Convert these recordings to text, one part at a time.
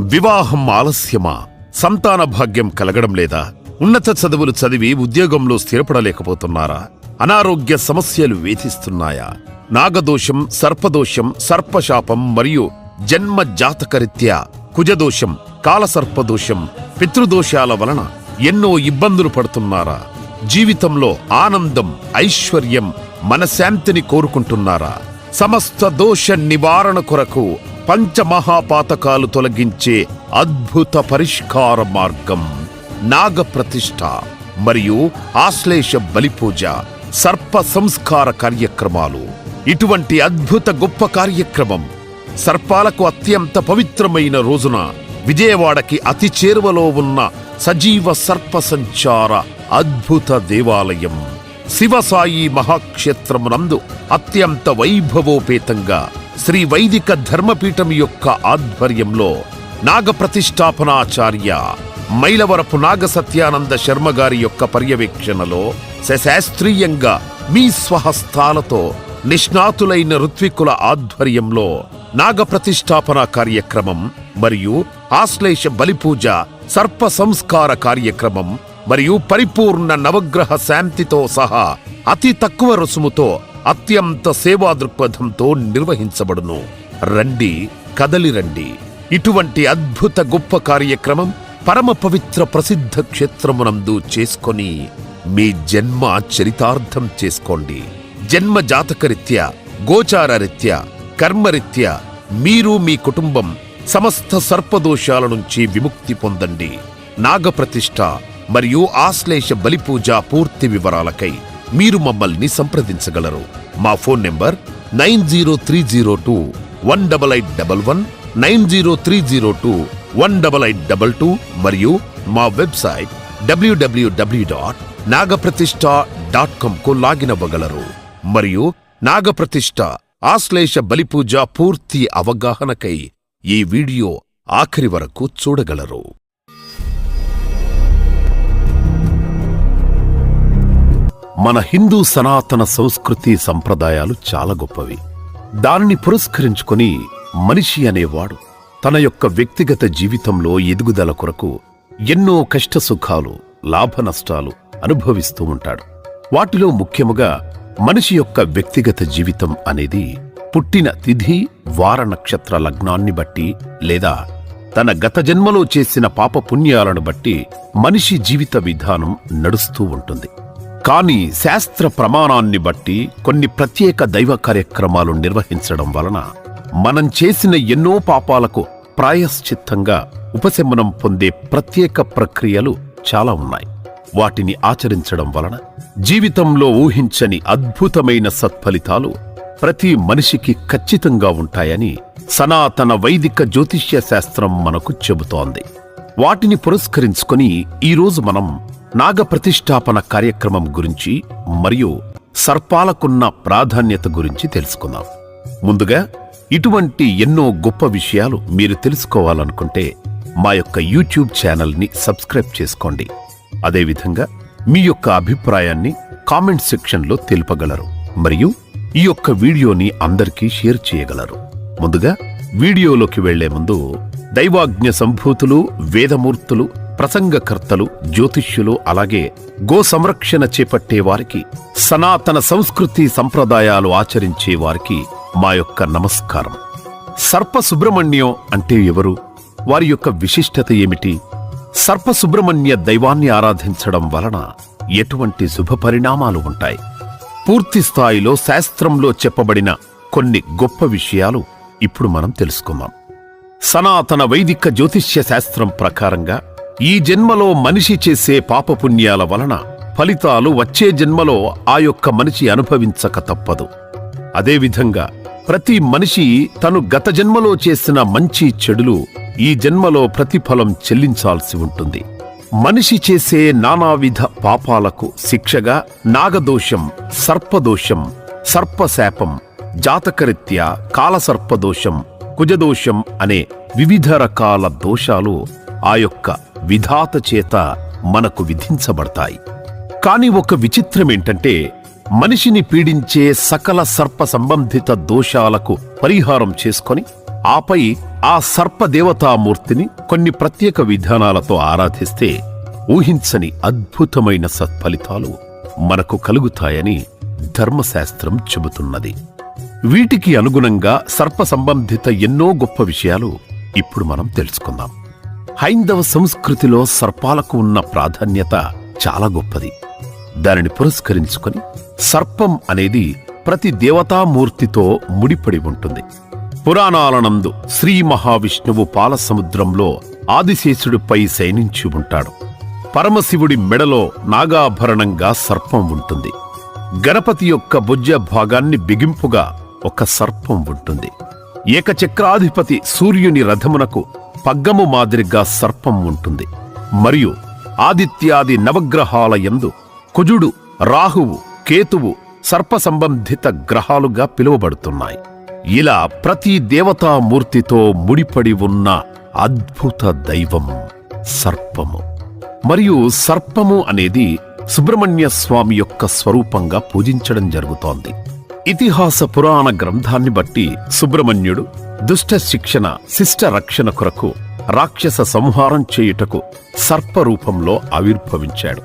వివాహం ఆలస్యమా? సంతాన భాగ్యం కలగడం లేదా? ఉన్నత చదువులు చదివి ఉద్యోగంలో స్థిరపడలేకపోతున్నారా? అనారోగ్య సమస్యలు వేధిస్తున్నాయా? నాగదోషం సర్పదోషం సర్పశాపం మరియు జన్మ జాతకరీత్యా కుజదోషం కాలసర్పదోషం పితృదోషాల వలన ఎన్నో ఇబ్బందులు పడుతున్నారా? జీవితంలో ఆనందం ఐశ్వర్యం మనశాంతిని కోరుకుంటున్నారా? సమస్త దోష నివారణ కొరకు పంచమహాపాతకాలు తొలగించే అద్భుత పరిష్కార మార్గం నాగప్రతిష్ఠ మరియు ఆశ్లేష బలిపూజ సర్ప సంస్కార కార్యక్రమాలు. ఇటువంటి అద్భుత గొప్ప కార్యక్రమం సర్పాలకు అత్యంత పవిత్రమైన రోజున విజయవాడకి అతి చేరువలో ఉన్న సజీవ సర్ప సంచార అద్భుత దేవాలయం. శివసాయి మహాక్షేత్రమునందు అత్యంత వైభవోపేతంగా శ్రీ వైదిక ధర్మపీఠం యొక్క ఆధ్వర్యంలో నాగప్రతిష్టాపనాచార్య మైలవరపు నాగ సత్యానంద శర్మ గారి యొక్క పర్యవేక్షణలో శాస్త్రీయంగా మీ స్వహస్తాలతో నిష్ణాతులైన ఋత్వికుల ఆధ్వర్యంలో నాగప్రతిష్టాపన కార్యక్రమం మరియు ఆశ్లేష బలిపూజ సర్ప సంస్కార కార్యక్రమం మరియు పరిపూర్ణ నవగ్రహ శాంతితో సహా అతి తక్కువ రుసుముతో అత్యంత సేవా దృక్పథంతో నిర్వహించబడును. రండి కదలి రండి. ఇటువంటి అద్భుత గొప్ప కార్యక్రమం పరమ పవిత్ర ప్రసిద్ధ క్షేత్రమునందు చేసుకొని మీ జన్మ చరితార్థం చేసుకోండి. జన్మ జాతకరీత్యా గోచారరీత్యా కర్మరీత్యా మీరు మీ కుటుంబం సమస్త సర్పదోషాల నుంచి విముక్తి పొందండి. నాగప్రతిష్ఠ మరియు ఆశ్లేష బలిపూజ పూర్తి వివరాలకై మీరు మమ్మల్ని సంప్రదించగలరు. మా phone number nine zero three zero two one double eight double one nine zero three zero two one double eight double two మరియు మా website W W W dot Nagaprathishta డాట్కు login అవ్వగలరు. మరియు నాగప్రతిష్ఠ ఆశ్లేష బలిపూజ పూర్తి అవగాహనకై ఈ వీడియో ఆఖరి వరకు చూడగలరు. మన హిందూ సనాతన సంస్కృతి సంప్రదాయాలు చాలా గొప్పవి. దానిని పురస్కరించుకొని మనిషి అనేవాడు తన యొక్క వ్యక్తిగత జీవితంలో ఎదుగుదల కొరకు ఎన్నో కష్ట సుఖాలు లాభ నష్టాలు అనుభవిస్తూ ఉంటాడు. వాటిలో ముఖ్యముగా మనిషి యొక్క వ్యక్తిగత జీవితం అనేది పుట్టిన తిథి వార నక్షత్ర లగ్నాన్ని బట్టి లేదా తన గత జన్మలో చేసిన పాపపుణ్యాలను బట్టి మనిషి జీవిత విధానం నడుస్తూ ఉంటుంది. కానీ శాస్త్ర ప్రమాణాన్ని బట్టి కొన్ని ప్రత్యేక దైవ కార్యక్రమాలు నిర్వహించడం వలన మనం చేసిన ఎన్నో పాపాలకు ప్రాయశ్చిత్తంగా ఉపశమనం పొందే ప్రత్యేక ప్రక్రియలు చాలా ఉన్నాయి. వాటిని ఆచరించడం వలన జీవితంలో ఊహించని అద్భుతమైన సత్ఫలితాలు ప్రతి మనిషికి ఖచ్చితంగా ఉంటాయని సనాతన వైదిక జ్యోతిష్య శాస్త్రం మనకు చెబుతోంది. వాటిని పురస్కరించుకొని ఈరోజు మనం నాగ ప్రతిష్టాపన కార్యక్రమం గురించి మరియు సర్పాలకున్న ప్రాధాన్యత గురించి తెలుసుకుందాం. ముందుగా ఇటువంటి ఎన్నో గొప్ప విషయాలు మీరు తెలుసుకోవాలనుకుంటే మా యొక్క యూట్యూబ్ ఛానల్ని సబ్స్క్రైబ్ చేసుకోండి. అదేవిధంగా మీ యొక్క అభిప్రాయాన్ని కామెంట్ సెక్షన్లో తెలుపగలరు మరియు ఈ యొక్క వీడియోని అందరికీ షేర్ చేయగలరు. ముందుగా వీడియోలోకి వెళ్ళే ముందు దైవాజ్ఞ సంభూతులు వేదమూర్తులు ప్రసంగకర్తలు జ్యోతిష్యులు అలాగే గో సంరక్షణ చేపట్టే వారికి సనాతన సంస్కృతి సంప్రదాయాలు ఆచరించే వారికి మా యొక్క నమస్కారం. సర్ప సుబ్రహ్మణ్యం అంటే ఎవరు? వారి యొక్క విశిష్టత ఏమిటి? సర్ప సుబ్రహ్మణ్య దైవాన్ని ఆరాధించడం వలన ఎటువంటి శుభ పరిణామాలు ఉంటాయి? పూర్తి స్థాయిలో శాస్త్రంలో చెప్పబడిన కొన్ని గొప్ప విషయాలు ఇప్పుడు మనం తెలుసుకుందాం. సనాతన వైదిక జ్యోతిష్య శాస్త్రం ప్రకారంగా ఈ జన్మలో మనిషి చేసే పాపపుణ్యాల వలన ఫలితాలు వచ్చే జన్మలో ఆ యొక్క మనిషి అనుభవించక తప్పదు. అదేవిధంగా ప్రతి మనిషి తను గత జన్మలో చేసిన మంచి చెడులు ఈ జన్మలో ప్రతిఫలం చెల్లించాల్సి ఉంటుంది. మనిషి చేసే నానావిధ పాపాలకు శిక్షగా నాగదోషం సర్పదోషం సర్పశాపం జాతకరీత్యా కాలసర్పదోషం కుజదోషం అనే వివిధ రకాల దోషాలు ఆ యొక్క విధాత చేత మనకు విధించబడతాయి. కాని ఒక విచిత్రమేంటంటే మనిషిని పీడించే సకల సర్ప సంబంధిత దోషాలకు పరిహారం చేసుకొని ఆపై ఆ సర్పదేవతామూర్తిని కొన్ని ప్రత్యేక విధానాలతో ఆరాధిస్తే ఊహించని అద్భుతమైన సత్ఫలితాలు మనకు కలుగుతాయని ధర్మశాస్త్రం చెబుతున్నది. వీటికి అనుగుణంగా సర్ప సంబంధిత ఎన్నో గొప్ప విషయాలు ఇప్పుడు మనం తెలుసుకుందాం. హైందవ సంస్కృతిలో సర్పాలకు ఉన్న ప్రాధాన్యత చాలా గొప్పది. దానిని పురస్కరించుకొని సర్పం అనేది ప్రతి దేవతామూర్తితో ముడిపడి ఉంటుంది. పురాణాలనందు శ్రీ మహావిష్ణువు పాలసముద్రంలో ఆదిశేషుడిపై శయనించి ఉంటాడు. పరమశివుడి మెడలో నాగాభరణంగా సర్పం ఉంటుంది. గణపతి యొక్క భుజ భాగాన్ని బిగింపుగా ఒక సర్పం ఉంటుంది. ఏకచక్రాధిపతి సూర్యుని రథమునకు పగ్గము మాదిరిగా సర్పం ఉంటుంది. మరియు ఆదిత్యాది నవగ్రహాల యందు కుజుడు రాహువు కేతువు సర్ప సంబంధిత గ్రహాలుగా పిలువబడుతున్నాయి. ఇలా ప్రతి దేవతామూర్తితో ముడిపడి ఉన్న అద్భుత దైవం సర్పము. మరియు సర్పము అనేది సుబ్రహ్మణ్య స్వామి యొక్క స్వరూపంగా పూజించడం జరుగుతోంది. ఇతిహాస పురాణ గ్రంథాన్ని బట్టి సుబ్రహ్మణ్యుడు దుష్ట శిక్షణ శిష్ట రక్షణ కొరకు రాక్షస సంహారం చేయుటకు సర్పరూపంలో ఆవిర్భవించాడు.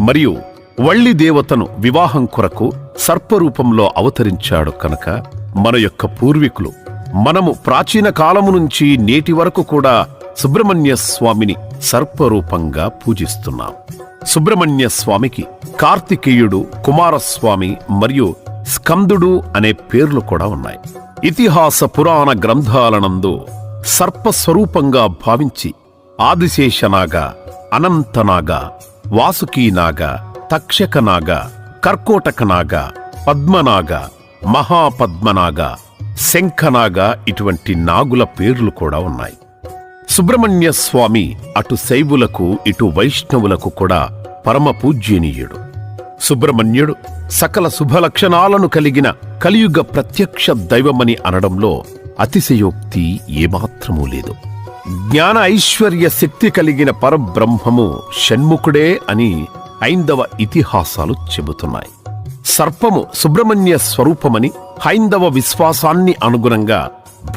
మరియు వళ్ళి దేవతను వివాహం కొరకు సర్పరూపంలో అవతరించాడు కనుక మన యొక్క పూర్వీకులు మనము ప్రాచీన కాలము నుంచి నేటి వరకు కూడా సుబ్రహ్మణ్య స్వామిని సర్పరూపంగా పూజిస్తున్నాం. సుబ్రహ్మణ్య స్వామికి కార్తికేయుడు కుమారస్వామి మరియు స్కందుడు అనే పేర్లు కూడా ఉన్నాయి. ఇతిహాస పురాణ గ్రంథాలనందు సర్పస్వరూపంగా భావించి ఆదిశేషనాగ అనంతనాగ వాసుకీనాగ తక్షకనాగ కర్కోటకనాగ పద్మనాగ మహాపద్మనాగ శంఖనాగ ఇటువంటి నాగుల పేర్లు కూడా ఉన్నాయి. సుబ్రహ్మణ్య స్వామి అటు శైవులకు ఇటు వైష్ణవులకు కూడా పరమ పూజ్యనీయుడు. సుబ్రహ్మణ్యుడు సకల శుభలక్షణాలను కలిగిన కలియుగ ప్రత్యక్ష దైవమని అనడంలో అతిశయోక్తి ఏమాత్రమూ లేదు. జ్ఞాన ఐశ్వర్య శక్తి కలిగిన పరబ్రహ్మము షణ్ముఖుడే అని ఐందవ ఇతిహాసాలు చెబుతున్నాయి. సర్పము సుబ్రహ్మణ్య స్వరూపమని హైందవ విశ్వాసాన్ని అనుగుణంగా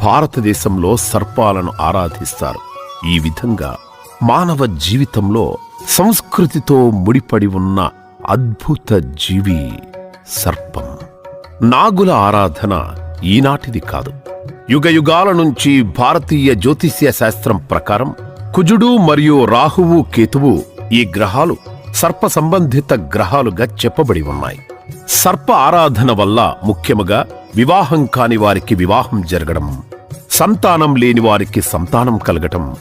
భారతదేశంలో సర్పాలను ఆరాధిస్తారు. ఈ విధంగా మానవ జీవితంలో సంస్కృతితో ముడిపడి ఉన్న అద్భుత జీవి సర్పం. నాగుల ఆరాధన ఈనాటిది కాదు. యుగయుగాల నుంచి భారతీయ జ్యోతిష్య శాస్త్రం ప్రకారం కుజుడు మరియు రాహువు కేతువు ఈ గ్రహాలు సర్ప సంబంధిత గ్రహాలుగా చెప్పబడి ఉన్నాయి. సర్ప ఆరాధన వల్ల ముఖ్యముగా వివాహం కాని వారికి వివాహం జరగడం సంతానం లేని వారికి సంతానం కలగటం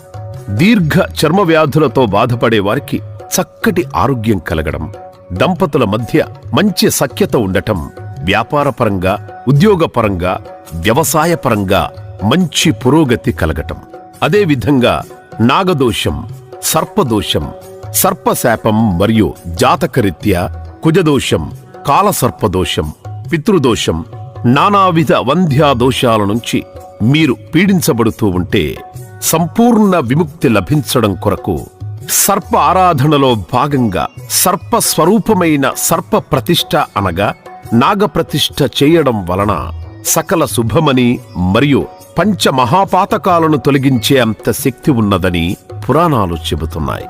దీర్ఘ చర్మ వ్యాధులతో బాధపడే వారికి చక్కటి ఆరోగ్యం కలగడం దంపతుల మధ్య మంచి సఖ్యత ఉండటం వ్యాపారపరంగా ఉద్యోగపరంగా వ్యవసాయపరంగా మంచి పురోగతి కలగటం. అదేవిధంగా నాగదోషం సర్పదోషం సర్పశాపం మరియు జాతకరీత్యా కుజదోషం కాలసర్పదోషం పితృదోషం నానావిధ వంధ్యా దోషాల నుంచి మీరు పీడించబడుతూ ఉంటే సంపూర్ణ విముక్తి లభించడం కొరకు సర్ప ఆరాధనలో భాగంగా సర్ప స్వరూపమైన సర్ప ప్రతిష్ఠ అనగా నాగప్రతిష్ఠ చేయడం వలన సకల శుభమని మరియు పంచ మహాపాతకాలను తొలగించే అంత శక్తి ఉన్నదని పురాణాలు చెబుతున్నాయి.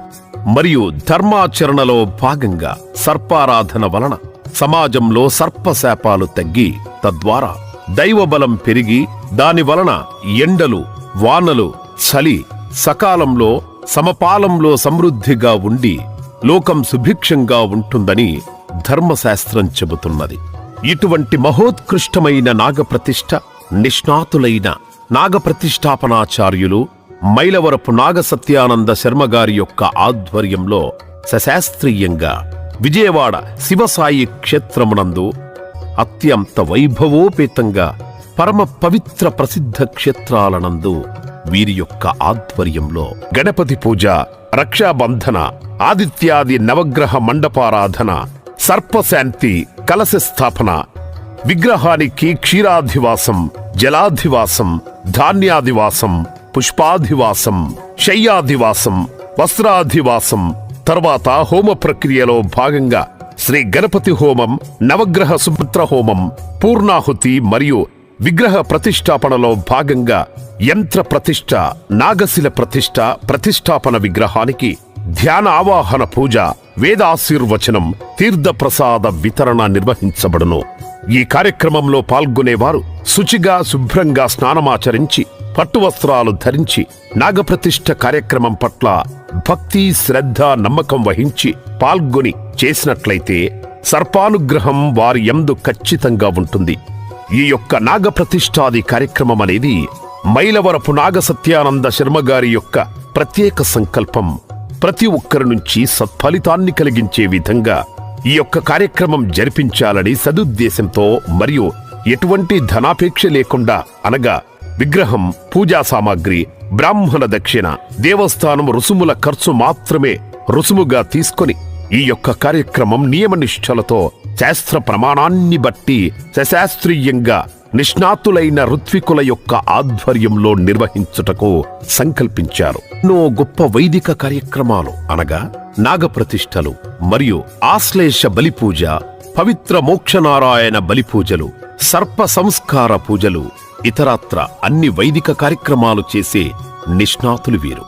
మరియు ధర్మాచరణలో భాగంగా సర్పారాధన వలన సమాజంలో సర్పశాపాలు తగ్గి తద్వారా దైవబలం పెరిగి దాని వలన ఎండలు వానలు చలి సకాలంలో సమపాలంలో సమృద్ధిగా ఉండి లోకం సుభిక్షంగా ఉంటుందని ధర్మశాస్త్రం చెబుతున్నది. ఇటువంటి మహోత్కృష్టమైన నాగప్రతిష్ఠ నిష్ణాతులైన నాగప్రతిష్ఠాపనాచార్యులు మైలవరపు నాగసత్యానంద శర్మగారి యొక్క ఆధ్వర్యంలో సశాస్త్రీయంగా విజయవాడ శివసాయి క్షేత్రమునందు అత్యంత వైభవోపేతంగా పరమ పవిత్ర ప్రసిద్ధ క్షేత్రాలనందు వీరి యొక్క ఆధ్వర్యంలో గణపతి పూజ రక్షాబంధన ఆదిత్యాది నవగ్రహ మండపారాధన సర్పశాంతి కలశ స్థాపన విగ్రహానికి క్షీరాధివాసం జలాధివాసం ధాన్యాధివాసం పుష్పాధివాసం శయ్యాధివాసం వస్త్రాధివాసం తర్వాత హోమ ప్రక్రియలో భాగంగా శ్రీ గణపతి హోమం నవగ్రహ సుపుత్ర హోమం పూర్ణాహుతి మరియు విగ్రహ ప్రతిష్టాపనలో భాగంగా యంత్ర ప్రతిష్ఠ నాగశిల ప్రతిష్ఠ ప్రతిష్టాపన విగ్రహానికి ధ్యాన ఆవాహన పూజ వేదాశీర్వచనం తీర్థప్రసాద వితరణ నిర్వహించబడును. ఈ కార్యక్రమంలో పాల్గొనేవారు శుచిగా శుభ్రంగా స్నానమాచరించి పట్టువస్త్రాలు ధరించి నాగప్రతిష్ఠ కార్యక్రమం పట్ల భక్తి శ్రద్ధ నమ్మకం వహించి పాల్గొని చేసినట్లయితే సర్పానుగ్రహం వారి యందు ఖచ్చితంగా ఉంటుంది. ఈ యొక్క నాగప్రతిష్ఠాది కార్యక్రమం అనేది మైలవరపు నాగ సత్యానంద శర్మ గారి యొక్క ప్రత్యేక సంకల్పం. ప్రతి ఒక్కరి నుంచి సత్ఫలితాన్ని కలిగించే విధంగా ఈ యొక్క కార్యక్రమం జరిపించాలని సదుద్దేశంతో మరియు ఎటువంటి ధనాపేక్ష లేకుండా అనగా విగ్రహం పూజా సామాగ్రి బ్రాహ్మణ దక్షిణ దేవస్థానం రుసుముల ఖర్చు మాత్రమే రుసుముగా తీసుకొని ఈ యొక్క కార్యక్రమం నియమనిష్టలతో శాస్త్ర ప్రమాణాన్ని బట్టి సశాస్త్రీయంగా నిష్ణాతులైన ఋత్వికుల యొక్క ఆధ్వర్యంలో నిర్వహించుటకు సంకల్పించారు. ఎన్నో గొప్ప వైదిక కార్యక్రమాలు అనగా నాగప్రతిష్టలు మరియు ఆశ్లేష బలిపూజ పవిత్ర మోక్షనారాయణ బలిపూజలు సర్ప సంస్కార పూజలు ఇతరత్ర అన్ని వైదిక కార్యక్రమాలు చేసే నిష్ణాతులు వీరు.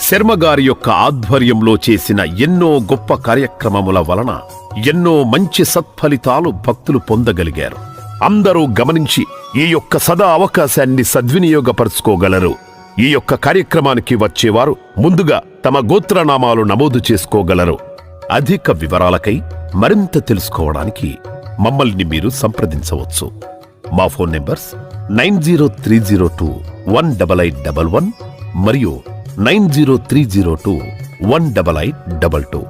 శర్మగారి యొక్క ఆధ్వర్యంలో చేసిన ఎన్నో గొప్ప కార్యక్రమముల వలన ఎన్నో మంచి సత్ఫలితాలు భక్తులు పొందగలిగారు. అందరూ గమనించి ఈ యొక్క సదా అవకాశాన్ని సద్వినియోగపరుచుకోగలరు. ఈ యొక్క కార్యక్రమానికి వచ్చేవారు ముందుగా తమ గోత్రనామాలు నమోదు చేసుకోగలరు. అధిక వివరాలకై మరింత తెలుసుకోవడానికి మమ్మల్ని మీరు సంప్రదించవచ్చు. మా phone numbers nine zero three zero two one double eight double one మరియు nine zero three zero two one double eight double two.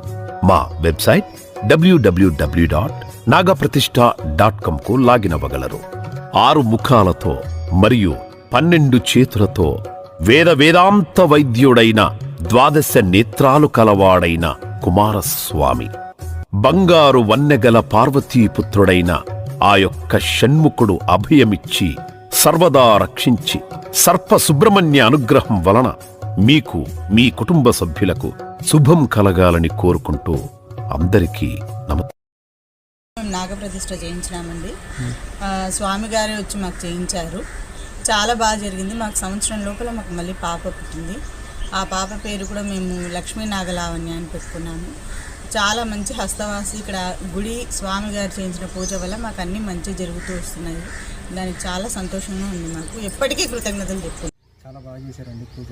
మా website W W W dot Nagaprathishta dot కామ్కు login అవ్వగలరు. ఆరు ముఖాలతో మరియు పన్నెండు చేతులతో వేద వేదాంత వైద్యుడైన ద్వాదశ నేత్రాలు కలవాడైన కుమారస్వామి బంగారు వన్నెగల పార్వతీపుత్రుడైన ఆ యొక్క షణ్ముఖుడు అభయమిచ్చి సర్వదా రక్షించి సర్ప సుబ్రహ్మణ్య అనుగ్రహం వలన మీకు మీ కుటుంబ సభ్యులకు శుభం కలగాలని కోరుకుంటూ అందరికీ నమ మేము నాగప్రతిష్ఠ చేయించినామండి. ఆ, స్వామి గారే వచ్చి మాకు చేయించారు. చాలా బాగా జరిగింది. మాకు సంవత్సరం లోపల మాకు మళ్ళీ పాప పుట్టింది. ఆ పాప పేరు కూడా మేము లక్ష్మీ నాగలావణ్య అని పెట్టుకున్నాము. చాలా మంచి హస్తవాసి ఇక్కడ గుడి స్వామి గారు చేయించిన పూజ వల్ల మాకు అన్నీ మంచి జరుగుతూ వస్తున్నాయి. దానికి చాలా సంతోషంగా ఉంది మాకు. ఎప్పటికీ కృతజ్ఞతలు చెప్పుకుంటాం చాలా బాగా చేశారండి పూజ.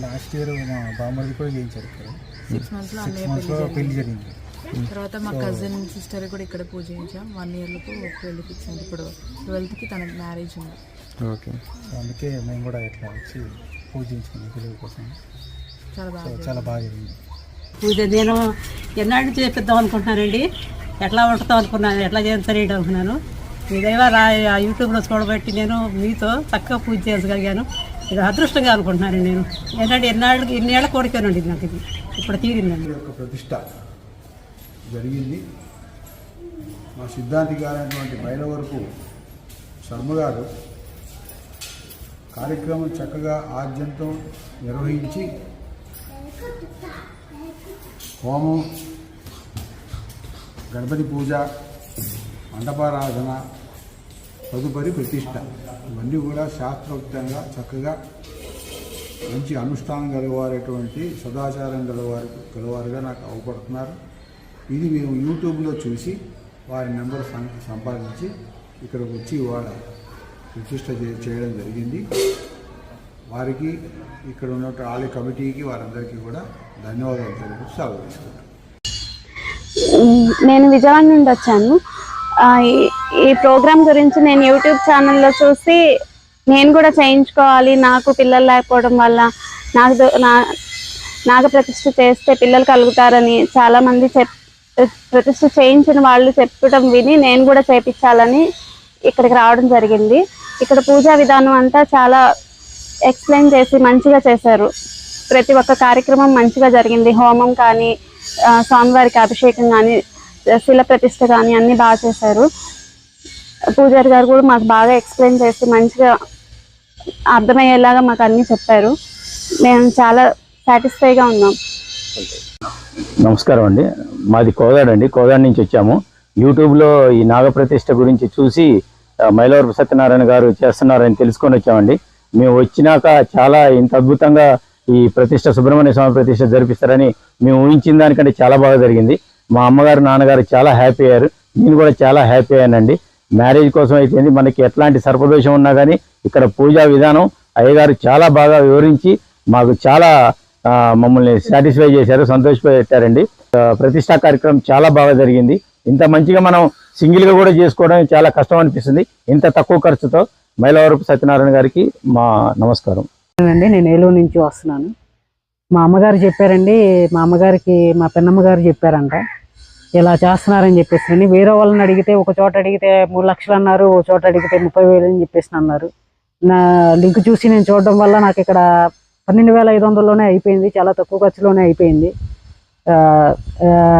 లాస్ట్ ఇయర్ మా బామ్మది కూడా చేయించారు ఇక్కడ. సిక్స్ మంత్స్లో అన్నయ్య పెళ్ళి జరిగింది. తర్వాత మా కజిన్ సిస్టర్ కూడా ఇక్కడ పూజ చేయించాం. వన్ ఇయర్లకు పెళ్ళి ఫిక్స్ అయింది. ఇప్పుడు ట్వెల్త్కి తన మ్యారేజ్ ఉంది. ఓకే. అందుకే మేము కూడా ఇట్లా వచ్చి పూజ చేయించుకున్నాం పిల్లల కోసం. చాలా బాగా చాలా బాగా జరిగింది. పూజ నేను ఎన్నాళ్ళు చేపిద్దాం అనుకుంటున్నానండి ఎట్లా వండుతాం అనుకున్నాను. ఎట్లా చేస్తాను ఏంటి అనుకున్నాను. మీ దైవ రా ఆ యూట్యూబ్లో చూడబట్టి నేను మీతో చక్కగా పూజ చేయగలిగాను. ఇది అదృష్టంగా అనుకుంటున్నాను నేను. ఏంటంటే ఎన్నాళ్ళు ఇన్నేళ్ళ కోరికనండి ఇది నాకు ఇది. ఇప్పుడు తీరిందండి యొక్క ప్రతిష్ట జరిగింది. మా సిద్ధాంతి గారైనటువంటి బయల వరకు గారు కార్యక్రమం చక్కగా ఆద్యంతం నిర్వహించి హోమం గణపతి పూజ మండపారాధన తదుపరి ప్రతిష్ట. ఇవన్నీ కూడా శాస్త్రోక్తంగా చక్కగా మంచి అనుష్ఠానం గలవారేటువంటి సదాచారం గలవారు గలవారుగా నాకు అవపడుతున్నారు. ఇది మేము యూట్యూబ్లో చూసి వారి నెంబర్ సం సంపాదించి ఇక్కడికి వచ్చి వాళ్ళ ప్రతిష్ట చేయడం జరిగింది. వారికి ఇక్కడ ఉన్న ఆలయ కమిటీకి వారందరికీ కూడా ధన్యవాదాలు తెలుపు సెలవు తీసుకుంటాను నేను విజయవాడ నుండి వచ్చాను. ఈ- ఈ ప్రోగ్రామ్ గురించి నేను యూట్యూబ్ ఛానల్లో చూసి నేను కూడా చేయించుకోవాలి నాకు పిల్లలు లేకపోవడం వల్ల నాకు నా నాగ ప్రతిష్ఠ చేస్తే పిల్లలు కలుగుతారని చాలామంది చెప్ ప్రతిష్ఠ చేయించిన వాళ్ళు చెప్పడం విని నేను కూడా చేపించాలని ఇక్కడికి రావడం జరిగింది. ఇక్కడ పూజా విధానం అంతా చాలా ఎక్స్ప్లెయిన్ చేసి మంచిగా చేశారు. ప్రతి ఒక్క కార్యక్రమం మంచిగా జరిగింది. హోమం కానీ స్వామివారికి అభిషేకం కానీ శిల ప్రతిష్ట కానీ అన్ని బాగా చేశారు. పూజారి గారు కూడా మాకు బాగా ఎక్స్ప్లెయిన్ చేసి మంచిగా అర్థమయ్యేలాగా మాకు అన్నీ చెప్పారు. మేము చాలా సాటిస్ఫైగా ఉన్నాం. నమస్కారం అండి. మాది కోదాడ అండి. కోదాడ నుంచి వచ్చాము. యూట్యూబ్లో ఈ నాగప్రతిష్ట గురించి చూసి మైలవరపు సత్యనారాయణ గారు చేస్తున్నారని తెలుసుకొని వచ్చామండి. మేము వచ్చినాక చాలా ఇంత అద్భుతంగా ఈ ప్రతిష్ట సుబ్రహ్మణ్య స్వామి ప్రతిష్ట జరిపిస్తారని మేము ఊహించిన దానికంటే చాలా బాగా జరిగింది. మా అమ్మగారు నాన్నగారు చాలా హ్యాపీ అయ్యారు. నేను కూడా చాలా హ్యాపీ అయ్యానండి. మ్యారేజ్ కోసం అయితే మనకి ఎట్లాంటి సర్పదోషం ఉన్నా కానీ ఇక్కడ పూజా విధానం అయ్యగారు చాలా బాగా వివరించి మాకు చాలా మమ్మల్ని సాటిస్ఫై చేశారు సంతోషపెట్టారండి. ప్రతిష్టా కార్యక్రమం చాలా బాగా జరిగింది. ఇంత మంచిగా మనం సింగిల్గా కూడా చేసుకోవడం చాలా కష్టం అనిపిస్తుంది. ఇంత తక్కువ ఖర్చుతో మైలవరపు సత్యనారాయణ గారికి మా నమస్కారం. అండి నేను ఏలూరు నుంచి వస్తున్నాను. మా అమ్మగారు చెప్పారండి మా అమ్మగారికి మా పెన్నమ్మ గారు చెప్పారంట. ఇలా చేస్తున్నారని చెప్పేసి వేరే వాళ్ళని అడిగితే ఒక చోట అడిగితే మూడు లక్షలు అన్నారు ఒక చోట అడిగితే ముప్పై వేలు అని చెప్పేసి అన్నారు. నా లింక్ చూసి నేను చూడడం వల్ల నాకు ఇక్కడ పన్నెండు వేల ఐదు వందల్లోనే అయిపోయింది చాలా తక్కువ ఖర్చులోనే అయిపోయింది.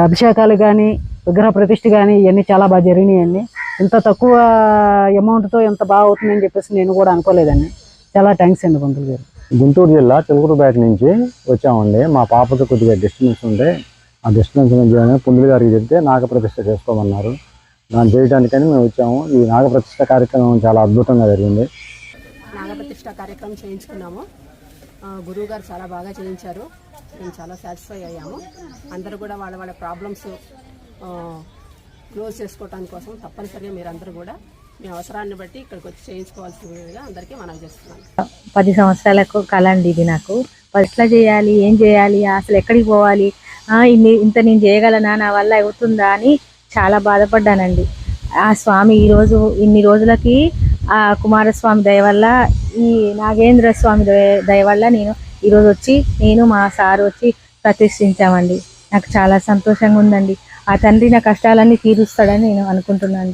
అభిషేకాలు కానీ విగ్రహ ప్రతిష్ఠ కానీ ఇవన్నీ చాలా బాగా జరిగినాయండి. ఇంత తక్కువ అమౌంట్తో ఎంత బాగా అవుతుందని చెప్పేసి నేను కూడా అనుకోలేదండి. చాలా థ్యాంక్స్ అండి పంతులు గారు. గుంటూరు జిల్లా చిలుకూరుపేట నుంచి వచ్చామండి. మా పాపతో కొద్దిగా డిస్టెన్స్ ఉంటే ఆ డిస్టెన్స్ నుంచి పుండులు గారికి చెప్తే నాగప్రతిష్ఠ చేసుకోమన్నారు. దాన్ని చేయడానికని మేము వచ్చాము. ఈ నాగప్రతిష్ఠ కార్యక్రమం చాలా అద్భుతంగా జరిగింది. నాగప్రతిష్ఠ కార్యక్రమం చేయించుకున్నాము. గురువు గారు చాలా బాగా చేయించారు. మేము చాలా సాటిస్ఫై అయ్యాము. అందరూ కూడా వాళ్ళ వాళ్ళ ప్రాబ్లమ్స్ క్లోజ్ చేసుకోవడానికి కోసం తప్పనిసరిగా మీరందరూ కూడా మీ అవసరాన్ని బట్టి ఇక్కడికి వచ్చి చేయించుకోవాల్సిందిగా అందరికీ మనం చేస్తున్నాను పది సంవత్సరాలకు కళ అండి ఇది నాకు. ఎట్లా చేయాలి ఏం చేయాలి అసలు ఎక్కడికి పోవాలి ఇన్ని ఇంత నేను చేయగలనా? నా వల్ల అవుతుందా? అని చాలా బాధపడ్డానండి. ఆ స్వామి ఈరోజు ఇన్ని రోజులకి ఆ కుమారస్వామి దయ వల్ల ఈ నాగేంద్ర స్వామి దయ దయ వల్ల నేను ఈరోజు వచ్చి నేను మా సారు వచ్చి ప్రతిష్ఠించామండి. నాకు చాలా సంతోషంగా ఉందండి. ఆ తండ్రి నా కష్టాలన్నీ తీరుస్తాడని నేను అనుకుంటున్నాను